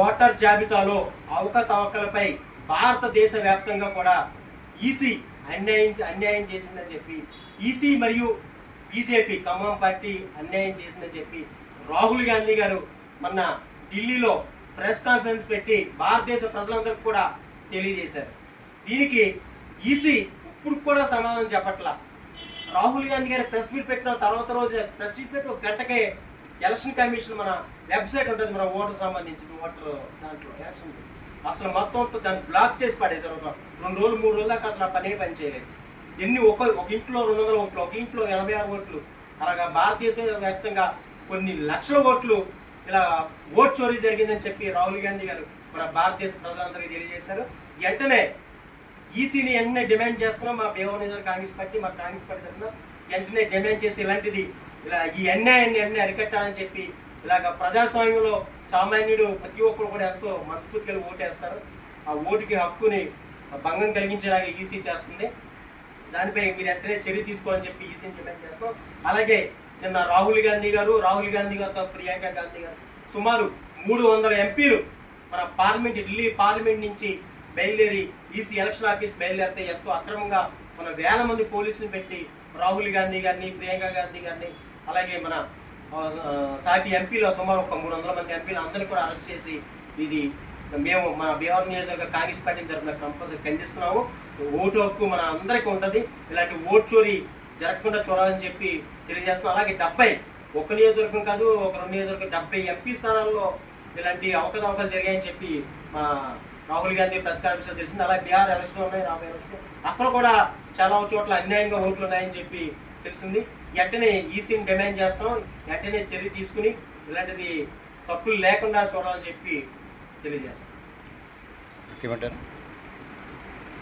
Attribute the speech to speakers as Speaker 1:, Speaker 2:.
Speaker 1: Voter జాబితాలో అవకతవకలపై భారతదేశ వ్యాప్తంగా కూడా ఈసీ అన్యాయం అన్యాయం చేసిందని చెప్పి ఈసీ మరియు బీజేపీ ఖమ్మం పార్టీ అన్యాయం చేసిందని చెప్పి రాహుల్ గాంధీ గారు మొన్న ఢిల్లీలో ప్రెస్ కాన్ఫరెన్స్ పెట్టి భారతదేశ ప్రజలందరికీ కూడా తెలియజేశారు. దీనికి ఈసీ ఇప్పుడు కూడా సమాధానం చెప్పట్లా. రాహుల్ గాంధీ గారు ప్రెస్ మీట్ పెట్టిన తర్వాత రోజు ప్రెస్ మీట్ పెట్టి ఒక గంటకే ఎలక్షన్ కమిషన్ మన వెబ్సైట్ ఉంటుంది మన ఓటర్ సంబంధించిన ఓటర్ దాంట్లో ఎలక్షన్ అసలు మొత్తం దాన్ని బ్లాక్ చేసి పడేశారు. ఒక రెండు రోజులు మూడు రోజుల దాకా అసలు ఆ పనే పని చేయలేదు. ఎన్ని ఒక ఒక ఇంట్లో రెండు వందల ఓట్లు ఒక ఇంట్లో ఎనభై ఆరు ఓట్లు. అలాగా భారతదేశం వ్యాప్తంగా కొన్ని లక్షల ఓట్లు ఇలా ఓట్ చోరీ జరిగిందని చెప్పి రాహుల్ గాంధీ గారు మన భారతదేశ ప్రజలందరికీ తెలియజేశారు. వెంటనే ఈసీని వెంటనే డిమాండ్ చేస్తున్నాం. మా బేవనేజర్ కాంగ్రెస్ పార్టీ మా కాంగ్రెస్ పార్టీ తరఫున వెంటనే డిమాండ్ చేసి ఇలాంటిది ఇలా ఈ అన్యాయాన్ని అన్ని అరికట్టాలని చెప్పి ఇలాగ ప్రజాస్వామ్యంలో సామాన్యుడు ప్రతి ఒక్కరు కూడా ఎంతో మనస్ఫూర్తిగా ఓటేస్తారు. ఆ ఓటుకి హక్కుని భంగం కలిగించేలాగా ఈసీ చేస్తుంది. దానిపై మీరు వెంటనే చర్య తీసుకోవాలని చెప్పి ఈసీని డిమాండ్ చేస్తాం అలాగే నిన్న రాహుల్ గాంధీ గారు రాహుల్ గాంధీ గారితో ప్రియాంక గాంధీ గారు సుమారు మూడు వందల ఎంపీలు మన పార్లమెంట్ ఢిల్లీ పార్లమెంట్ నుంచి బయలుదేరి ఈసీ ఎలక్షన్ ఆఫీస్ బయలుదేరితే ఎంతో అక్రమంగా మన వేల మంది పోలీసులు పెట్టి రాహుల్ గాంధీ గారిని ప్రియాంక గాంధీ గారిని అలాగే మన సాటి ఎంపీలో సుమారు ఒక మూడు వందల మంది ఎంపీలు అందరినీ కూడా అరెస్ట్ చేసి ఇది మేము మన బీహార్ నియోజకవర్గ కాంగ్రెస్ పార్టీ తరఫున కంపల్సరీ ఖండిస్తున్నాము. ఓటు హక్కు మన అందరికీ ఉంటుంది. ఇలాంటి ఓటు చోరీ జరగకుండా చూడాలని చెప్పి తెలియజేస్తున్నాం. అలాగే డెబ్బై ఒక నియోజకవర్గం కాదు ఒక రెండు నియోజకవర్గం డెబ్బై ఎంపీ స్థానాల్లో ఇలాంటి అవకతవకలు జరిగాయని చెప్పి మా రాహుల్ గాంధీ ప్రెస్ కాన్ఫరెన్స్ తెలిసింది. అలాగే బీహార్ ఎలక్షన్లు ఉన్నాయి రాబోయే ఎలక్షన్ అక్కడ కూడా చాలా చోట్ల అన్యాయంగా ఓట్లు ఉన్నాయని చెప్పి తెలిసింది. వెంటనే ఈసీని డిమాండ్ చేస్తున్నాం. వెంటనే చర్య తీసుకుని ఇలాంటిది తప్పులు లేకుండా చూడాలని చెప్పి తెలియజేస్తాం.
Speaker 2: ఏమంటారు